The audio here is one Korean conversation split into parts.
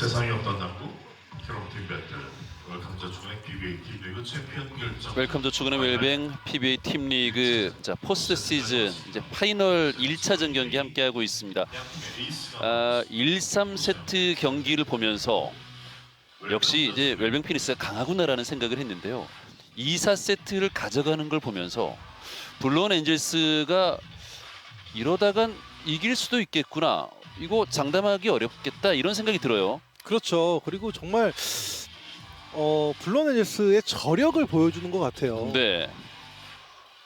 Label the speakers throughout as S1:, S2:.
S1: 세상에 없던 당구 캐럿팀 배틀 웰컴 저축은행 PBA 팀리그 챔피언 결정
S2: 웰컴 저축은행 웰뱅 PBA 팀 리그 자 포스트 시즌 이제 파이널 1차전 경기 함께 하고 있습니다. 아, 1, 3세트 경기를 보면서 역시 이제 웰뱅 피니스가 강하구나라는 생각을 했는데요. 2, 4세트를 가져가는 걸 보면서 블루온 엔젤스가 이러다간 이길 수도 있겠구나. 이거 장담하기 어렵겠다 이런 생각이 들어요.
S3: 그렇죠. 그리고 정말 어 블론에젤스의 저력을 보여주는 것 같아요.
S2: 네.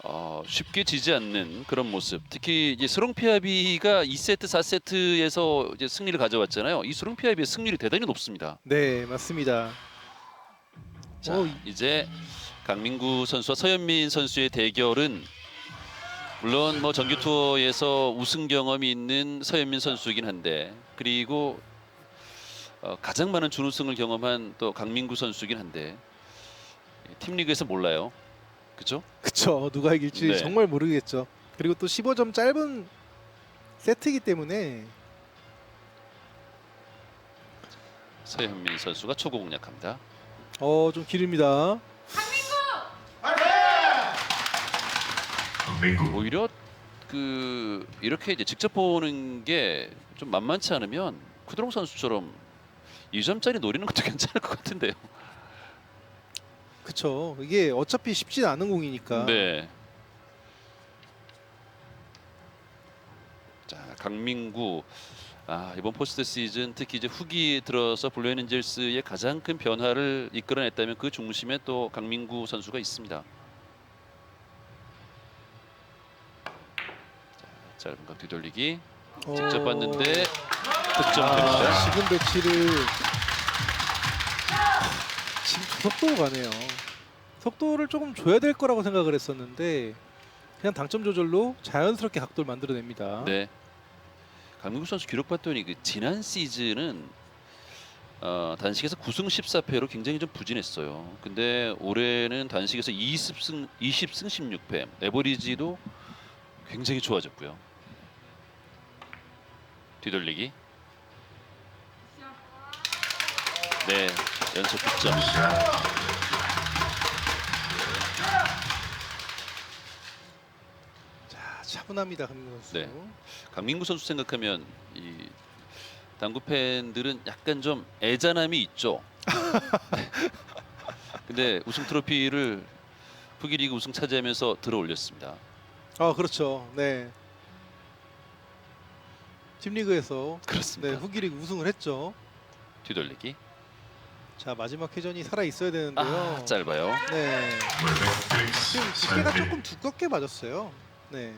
S2: 어, 쉽게 지지 않는 그런 모습. 특히 이제 스롱피아비가 2세트, 4세트에서 이제 승리를 가져왔잖아요. 이 스롱피아비의 승률이 대단히 높습니다.
S3: 네, 맞습니다.
S2: 자,
S3: 어,
S2: 이제 강민구 선수와 서현민 선수의 대결은 물론 뭐 정규 투어에서 우승 경험이 있는 서현민 선수이긴 한데 그리고 어, 가장 많은 준우승을 경험한 또 강민구 선수이긴 한데 팀 리그에서 몰라요. 그죠?
S3: 그쵸. 누가 이길지
S2: 네.
S3: 정말 모르겠죠. 그리고 또 15점 짧은 세트이기 때문에
S2: 서현민 선수가 초구 공략합니다.
S3: 어 좀.
S1: 강민구
S2: 오히려 그 이렇게 이제 직접 보는 게 좀 만만치 않으면 쿠드롱 선수처럼 2점짜리 노리는 것도 괜찮을 것 같은데요.
S3: 그쵸. 이게 어차피 쉽진 않은 공이니까.
S2: 네. 자 강민구 아, 이번 포스트 시즌 특히 이제 후기 들어서 블루엔 엔젤스의 가장 큰 변화를 이끌어냈다면 그 중심에 또 강민구 선수가 있습니다. 자, 짧은 각 뒤돌리기
S3: 어,
S2: 직접 봤는데 득점
S3: 아,
S2: 됩니다.
S3: 지금 배치를 속도로 가네요. 속도를 조금 줘야 될 거라고 생각을 했었는데 그냥 당점 조절로 자연스럽게 각도를 만들어냅니다.
S2: 네. 강민구 선수 기록 봤더니 그 지난 시즌은 어, 단식에서 9승 14패로 굉장히 좀 부진했어요. 근데 올해는 단식에서 20승 20승 16패, 에버리지도 굉장히 좋아졌고요. 뒤돌리기. 네, 연속 득점.
S3: 자, 차분합니다, 강민호 선수.
S2: 네. 강민구 선수 생각하면 이 당구 팬들은 약간 좀 애잔함이 있죠. 근데 우승 트로피를 푸기리그 우승 차지하면서 들어올렸습니다.
S3: 아, 그렇죠. 네. 팀리그에서 네,
S2: 그렇습니다.
S3: 후기리그 우승을 했죠.
S2: 뒤돌리기.
S3: 자, 마지막 회전이 살아 있어야 되는데요.
S2: 아, 짧아요.
S3: 네. 지금 두께가 조금 두껍게 맞았어요. 네.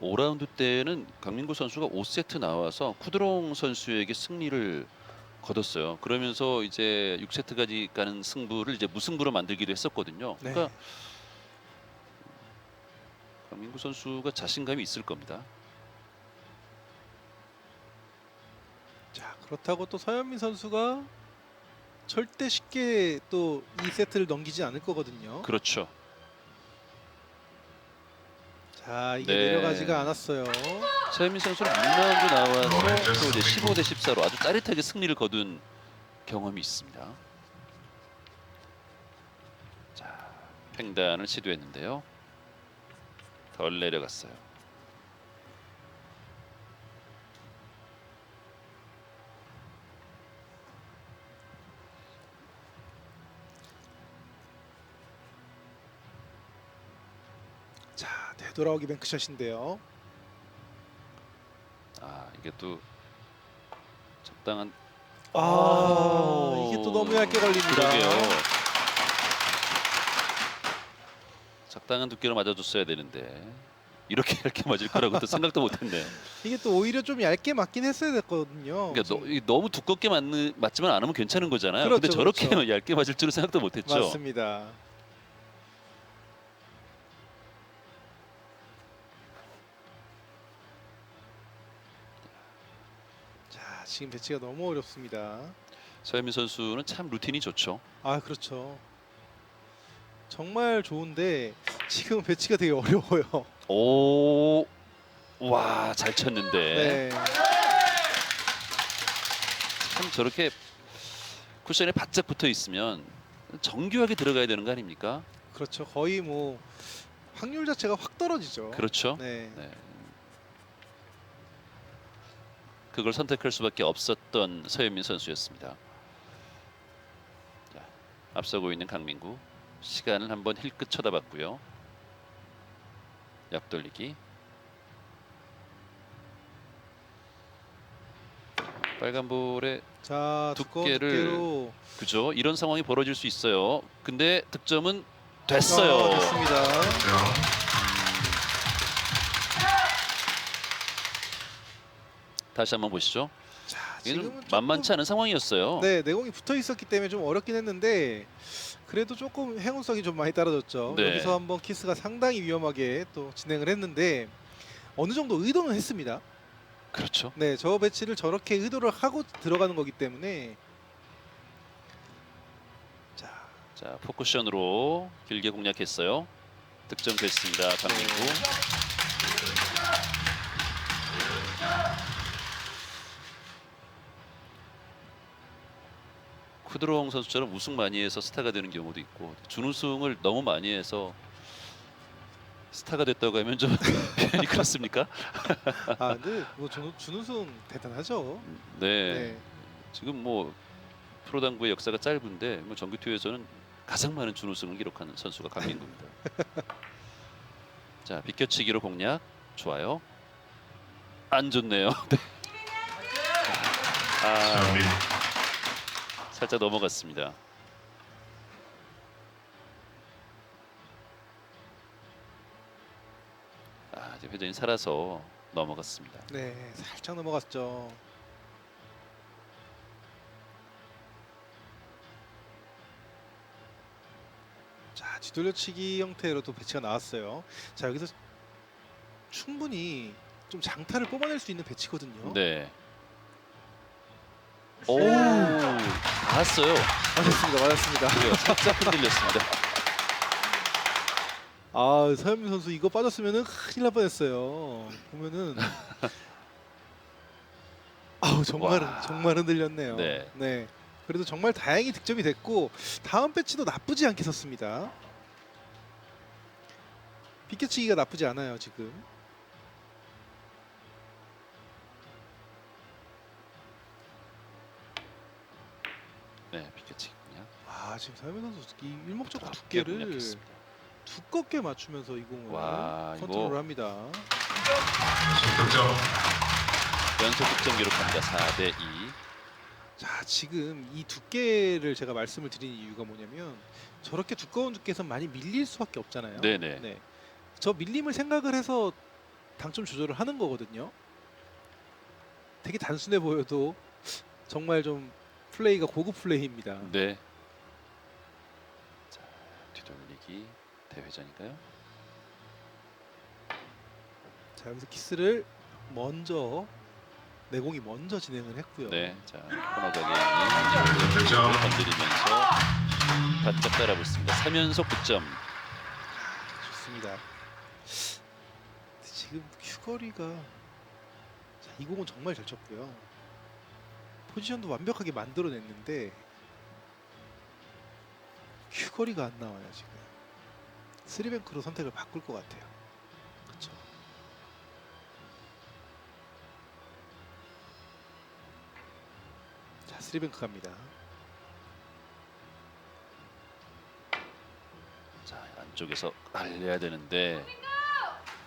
S2: 오라운드 때는 강민구 선수가 5세트 나와서 쿠드롱 선수에게 승리를 거뒀어요. 그러면서 이제 6세트까지 가는 승부를 이제 무승부로 만들기도 했었거든요.
S3: 네.
S2: 그러니까 강민구 선수가 자신감이 있을 겁니다.
S3: 자, 그렇다고 또 서현민 선수가 절대 쉽게 또 이 세트를 넘기지 않을 거거든요.
S2: 그렇죠.
S3: 자, 이게
S2: 네.
S3: 내려가지가 않았어요.
S2: 서현민 선수는 6라운드 나와서 또 이제 15 대 14로 아주 짜릿하게 승리를 거둔 경험이 있습니다. 자, 팽단을 시도했는데요. 덜 내려갔어요.
S3: 돌아오기 뱅크샷인데요.
S2: 아, 이게 또 적당한
S3: 아, 이게 또 너무 얇게 걸립니다.
S2: 그러게요. 적당한 두께로 맞아줬어야 되는데 이렇게 얇게 맞을 거라고 또 생각도 못했네요.
S3: 이게 또 오히려 좀 얇게 맞긴 했어야 됐거든요.
S2: 그러니까 너, 이 너무 두껍게 맞는 맞지만 않으면 괜찮은 거잖아요.
S3: 그렇죠,
S2: 근데 저렇게
S3: 그렇죠.
S2: 얇게 맞을 줄은 생각도 못했죠.
S3: 맞습니다. 지금 배치가 너무 어렵습니다.
S2: 서현민 선수는 참 루틴이 좋죠.
S3: 아, 그렇죠. 정말 좋은데 지금 배치가 되게 어려워요.
S2: 오, 와, 잘 쳤는데.
S3: 네.
S2: 참 저렇게 쿠션에 바짝 붙어 있으면 정교하게 들어가야 되는 거 아닙니까?
S3: 그렇죠. 거의 뭐 확률 자체가 확 떨어지죠.
S2: 그렇죠.
S3: 네.
S2: 네. 그걸 선택할 수밖에 없었던 서현민 선수였습니다. 자, 앞서고 있는 강민구 시간을 한번 힐끗 쳐다봤고요. 옆돌리기. 빨간 볼에
S3: 자,
S2: 두께를-
S3: 두께로
S2: 그죠? 이런 상황이 벌어질 수 있어요. 근데 득점은 됐어요.
S3: 아, 됐습니다.
S2: 다시 한번 보시죠.
S3: 자, 지금은
S2: 만만치 않은 상황이었어요.
S3: 네, 내공이 붙어 있었기 때문에 좀 어렵긴 했는데 그래도 조금 행운성이 좀 많이 따라졌죠.
S2: 네.
S3: 여기서 한번 키스가 상당히 위험하게 또 진행을 했는데 어느 정도 의도는 했습니다.
S2: 그렇죠.
S3: 네, 저 배치를 저렇게 의도를 하고 들어가는 거기 때문에 자,
S2: 자 포쿠션으로 길게 공략했어요. 득점 됐습니다. 강민구. 쿠드롱 선수처럼 우승 많이 해서 스타가 되는 경우도 있고 준우승을 너무 많이 해서 스타가 됐다고 하면 좀 표현이 그렇습니까?
S3: 아, 근데 뭐 준, 준우승 대단하죠.
S2: 네.
S3: 네.
S2: 지금 뭐 프로당구의 역사가 짧은데 뭐 정규투에서는 가장 많은 준우승을 기록하는 선수가 강민구입니다. 자 비껴치기로 공략 좋아요. 안 좋네요. 네. 아 살짝 넘어갔습니다. 아 이제 회전이 살아서 넘어갔습니다.
S3: 네, 살짝 넘어갔죠. 자, 뒤돌려치기 형태로 또 배치가 나왔어요. 자, 여기서 충분히 좀 장타를 뽑아낼 수 있는 배치거든요.
S2: 네. 오 닿았어요.
S3: 맞았습니다, 맞았습니다.
S2: 그래요. 살짝 흔들렸습니다.
S3: 아, 서현민 선수 이거 빠졌으면은 큰일 날 뻔했어요. 보면은 아우 정말
S2: 와.
S3: 정말 흔들렸네요.
S2: 네.
S3: 그래도 정말 다행히 득점이 됐고 다음 배치도 나쁘지 않게 섰습니다. 비껴치기가 나쁘지 않아요 지금.
S2: 네, 비켜치기 공략.
S3: 아 지금 서현민 선수 이 일목적으로
S2: 두께
S3: 두께를
S2: 공략했습니다.
S3: 두껍게 맞추면서 이 공을
S2: 와, 이거-
S3: 컨트롤합니다.
S1: 득점.
S2: 연속 득점 기록합니다. 4대 2.
S3: 자 지금 이 두께를 제가 말씀을 드린 이유가 뭐냐면 저렇게 두꺼운 두께에서 많이 밀릴 수밖에 없잖아요.
S2: 네네.
S3: 네. 저 밀림을 생각을 해서 당점 조절을 하는 거거든요. 되게 단순해 보여도 정말 좀 플레이가 고급 플레이입니다.
S2: 네. 자, 뒤돌리기 대회전인가요?
S3: 자 여기서 키스를 먼저 내공이 먼저 진행을 했고요.
S2: 네. 자, 코너 가게님
S1: 득점.
S2: 건드리면서 바짝 따라붙습니다. 3연속 득점.
S3: 좋습니다. 근데 지금 큐거리가 자, 이 공은 정말 잘 쳤고요. 포지션도 완벽하게 만들어냈는데 큐거리가 안 나와요 지금. 쓰리뱅크로 선택을 바꿀 것 같아요. 그렇죠. 자 쓰리뱅크 갑니다.
S2: 자, 안쪽에서 알려야 되는데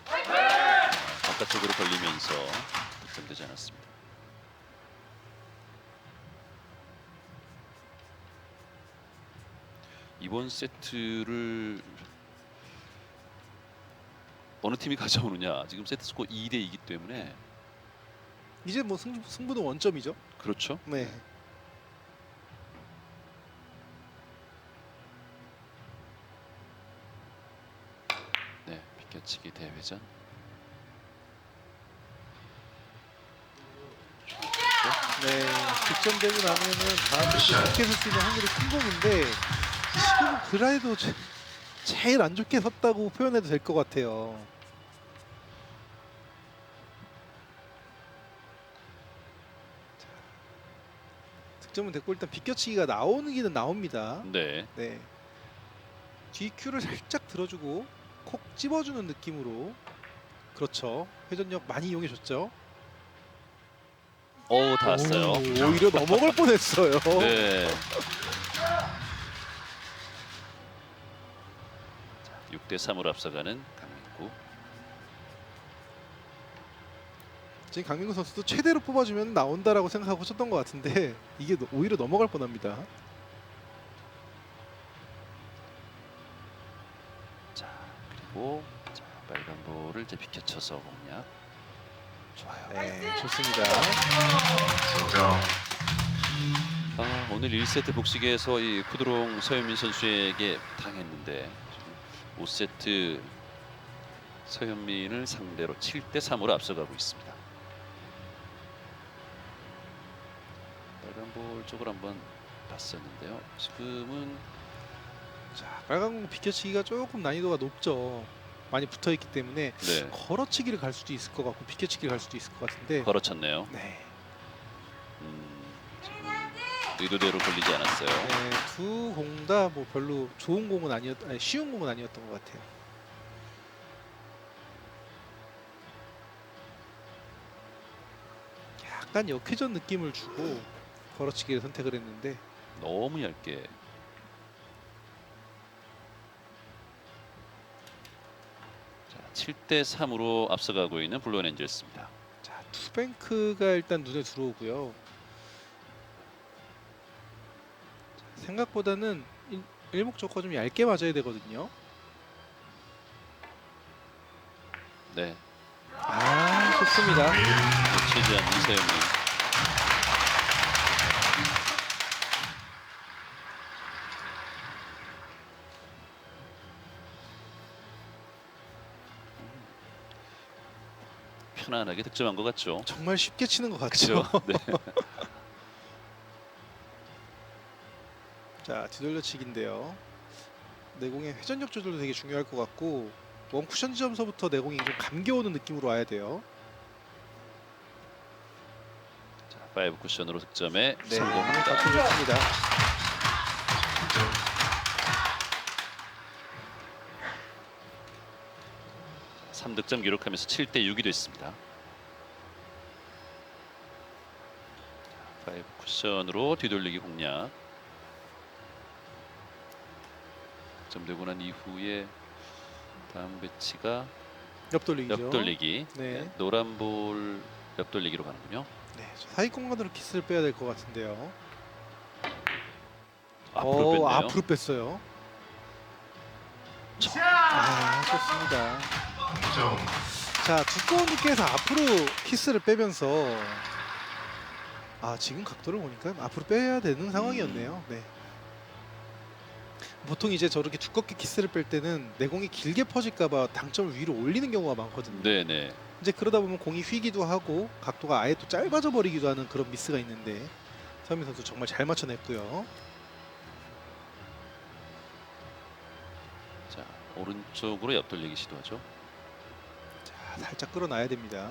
S2: 아, 바깥쪽으로 걸리면서 득점되지 않았습니다. 이번 세트를 어느 팀이 가져오느냐 지금 세트 스코어 2대 2이기 때문에
S3: 이제 뭐 승, 승부는 원점이죠.
S2: 그렇죠.
S3: 네.
S2: 네, 비껴치기 대회전.
S3: 네, 득점되고 나면은 다음 득점 쓸수 있는 확률이 큰 공인데 지금 그라이도 제일 안 좋게 섰다고 표현해도 될 것 같아요. 득점은 됐고 일단 비껴치기가 나오는 기는 나옵니다.
S2: 네.
S3: 네. GQ를 살짝 들어주고 콕 집어주는 느낌으로 그렇죠. 회전력 많이 이용해 줬죠.
S2: 오, 닿았어요.
S3: 오, 오히려 넘어갈 뻔했어요.
S2: 네. 6대 3으로 앞서가는 강민구.
S3: 지금 강민구 선수도 최대로 뽑아주면 나온다라고 생각하고 쳤던 것 같은데 이게 너- 오히려 넘어갈 뻔합니다.
S2: 자, 그리고 자, 빨간 볼을 이제 비켜쳐서 공략. 좋아요.
S3: 네, 좋습니다.
S2: 아, 오늘 1세트 복식에서 이 쿠드롱 서현민 선수에게 당했는데 5세트 서현민을 상대로 7대 3으로 앞서가고 있습니다. 빨간 볼 쪽을 한번 봤었는데요. 지금은
S3: 자, 빨간 공 비껴치기가 조금 난이도가 높죠. 많이 붙어 있기 때문에
S2: 네,
S3: 걸어치기를 갈 수도 있을 것 같고 비껴치기를 갈 수도 있을 것 같은데.
S2: 걸어쳤네요.
S3: 네.
S2: 의도대로 걸리지 않았어요.
S3: 네, 두 공 다 뭐 별로 좋은 공은 아니었, 아니, 쉬운 공은 아니었던 것 같아요. 약간 역회전 느낌을 주고 걸어치기를 선택을 했는데
S2: 너무 얇게. 자, 7대 3으로 앞서가고 있는 블루온 엔젤스입니다.
S3: 자 투뱅크가 일단 눈에 들어오고요. 생각보다는 일, 일목적과 좀 얇게 맞아야 되거든요.
S2: 네,
S3: 아 좋습니다.
S2: 않는 서현민. 편안하게 득점한 것 같죠.
S3: 정말 쉽게 치는 것 같죠.
S2: 네.
S3: 자 뒤돌려치기인데요. 내공의 회전력 조절도 되게 중요할 것 같고 원 쿠션 지점서부터 내공이 좀 감겨오는 느낌으로 와야 돼요.
S2: 자, 파이브 쿠션으로 득점에
S3: 네,
S2: 성공합니다.
S3: 박수 좋습니다.
S1: 득점
S2: 3득점 기록하면서 7대 6이 됐습니다. 파이브 쿠션으로 뒤돌리기 공략. 득점되고 난 이후에 다음 배치가
S3: 옆돌리기죠.
S2: 옆돌리기.
S3: 네.
S2: 노란 볼 옆돌리기로 가는군요.
S3: 네, 사이 공간으로 키스를 빼야 될 것 같은데요.
S2: 앞으로
S3: 어,
S2: 뺐네요.
S3: 앞으로 뺐어요. 아, 좋습니다. 자, 두꺼운 두께에서 앞으로 키스를 빼면서 아, 지금 각도를 보니까 앞으로 빼야 되는 상황이었네요. 네. 보통 이제 저렇게 두껍게 키스를 뺄 때는 내공이 길게 퍼질까봐 당점을 위로 올리는 경우가 많거든요.
S2: 네네.
S3: 이제 그러다 보면 공이 휘기도 하고 각도가 아예 또 짧아져 버리기도 하는 그런 미스가 있는데 서민 선수 정말 잘 맞춰냈고요.
S2: 자 오른쪽으로 옆돌리기 시도하죠.
S3: 자, 살짝 끌어놔야 됩니다.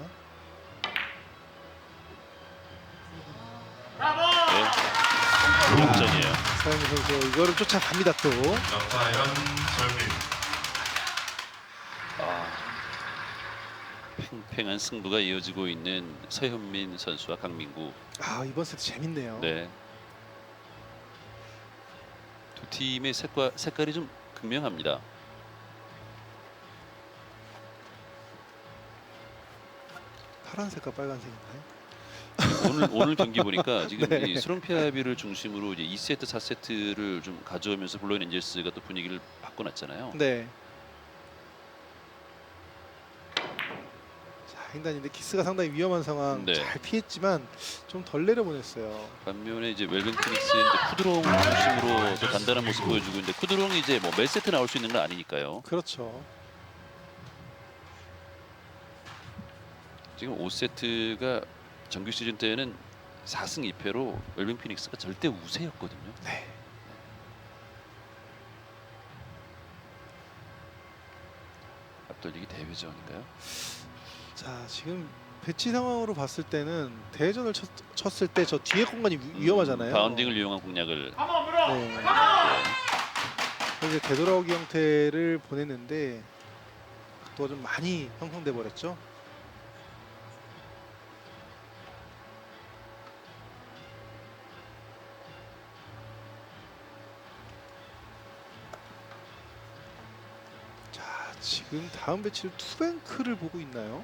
S2: 네. 역전이에요.
S3: 서민 선수 이거를 쫓아갑니다 또.
S1: 나파연 설민
S2: 아, 팽팽한 승부가 이어지고 있는 서현민 선수와 강민구.
S3: 아 이번 세트 재밌네요.
S2: 네. 두 팀의 색과 색깔이 좀 극명합니다.
S3: 파란색과 빨간색인가요?
S2: 오늘 오늘 경기 보니까 지금
S3: 네.
S2: 이 수롱피아비를 중심으로 이제 2세트, 4세트를 좀 가져오면서 블루인 엔젤스가 또 분위기를 바꿔놨잖아요.
S3: 네. 자 횡단인데 키스가 상당히 위험한 상황
S2: 네.
S3: 잘 피했지만 좀 덜 내려보냈어요.
S2: 반면에 이제 웰빙 피닉스의 이제 쿠드롱 중심으로 또 단단한 모습 보여주고 있는데 쿠드롱이 이제 뭐몇 세트 나올 수 있는 건 아니니까요.
S3: 그렇죠.
S2: 지금 5세트가 정규 시즌 때는 4승 2패로 웰빙 피닉스가 절대 우세였거든요.
S3: 네.
S2: 앞돌리기 대회전인가요?
S3: 자 지금 배치 상황으로 봤을 때는 대전을 쳤, 쳤을 때 저 뒤에 공간이 위- 위험하잖아요.
S2: 바운딩을 이용한 공략을
S3: 네. 그래서 이제 되돌아오기 형태를 보냈는데 각도가 좀 많이 형성돼 버렸죠. 지금 다음 배치를 투뱅크를 보고 있나요?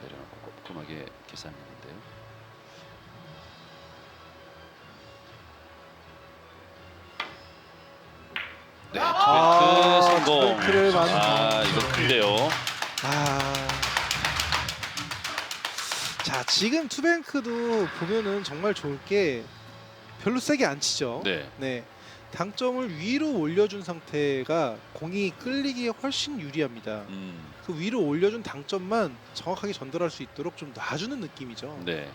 S2: 내려놓고 꼼꼼하게 계산했는데요. 네,
S3: 아,
S2: 트뱅크 성공.
S3: 트뱅크를 많이
S2: 아, 이거 큰데요.
S3: 지금 투뱅크도 보면은 정말 좋을 게 별로 세게 안 치죠.
S2: 네.
S3: 네. 당점을 위로 올려준 상태가 공이 끌리기에 훨씬 유리합니다.
S2: 음,
S3: 그 위로 올려준 당점만 정확하게 전달할 수 있도록 좀 놔주는 느낌이죠.
S2: 네.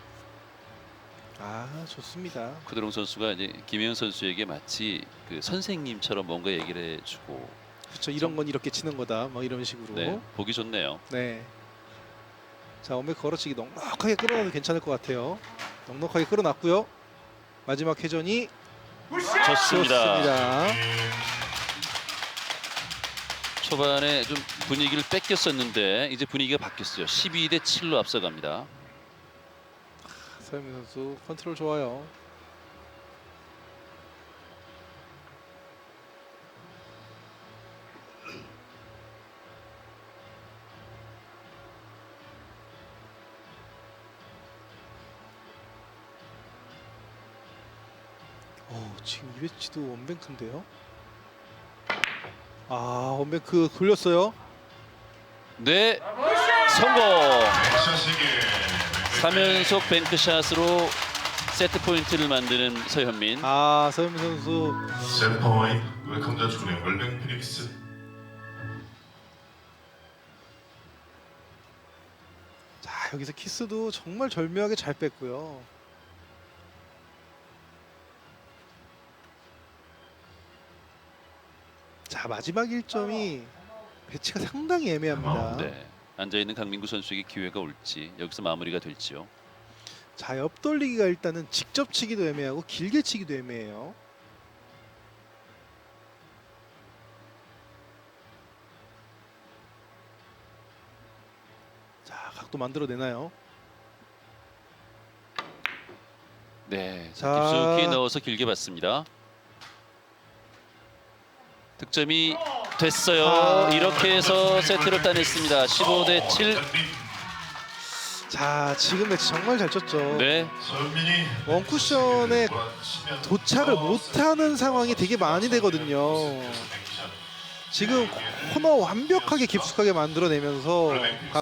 S3: 아 좋습니다.
S2: 쿠드롱 선수가 이제 김혜영 선수에게 마치 그 선생님처럼 뭔가 얘기를 해주고
S3: 그렇죠. 이런 건 이렇게 치는 거다. 뭐 이런 식으로.
S2: 네, 보기 좋네요.
S3: 네. 자, 원백 걸어치기 넉넉하게 끌어놔도 괜찮을 것 같아요. 넉넉하게 끌어놨고요. 마지막 회전이
S2: 좋습니다.
S3: 좋습니다.
S2: 초반에 좀 분위기를 뺏겼었는데 이제 분위기가 바뀌었어요. 12 대 7로 앞서갑니다.
S3: 서현민 선수 컨트롤 좋아요. 지금 이배치도 원뱅크인데요. 아, 원뱅크 돌렸어요.
S2: 네, 성공.
S1: 샷에게
S2: 3연속 뱅크샷으로 세트 포인트를 만드는 서현민.
S3: 아, 서현민 선수
S1: 센터와인 웰컴 더 주네 월뱅 피닉스
S3: 자 여기서 키스도 정말 절묘하게 잘 뺐고요. 자 마지막 1점이 배치가 상당히 애매합니다.
S2: 네. 앉아 있는 강민구 선수에게 기회가 올지 여기서 마무리가 될지요.
S3: 자 옆돌리기가 일단은 직접 치기도 애매하고 길게 치기도 애매해요. 자 각도 만들어 내나요?
S2: 네,
S3: 자.
S2: 깊숙이 넣어서 길게 봤습니다. 득점이 됐어요.
S3: 아.
S2: 이렇게 해서 세트를 따냈습니다. 15 대 7.
S3: 자 지금 매치 정말 잘 쳤죠.
S2: 네,
S3: 원쿠션에 도착을 못하는 상황이 되게 많이 되거든요. 지금 코너 완벽하게 깊숙하게 만들어내면서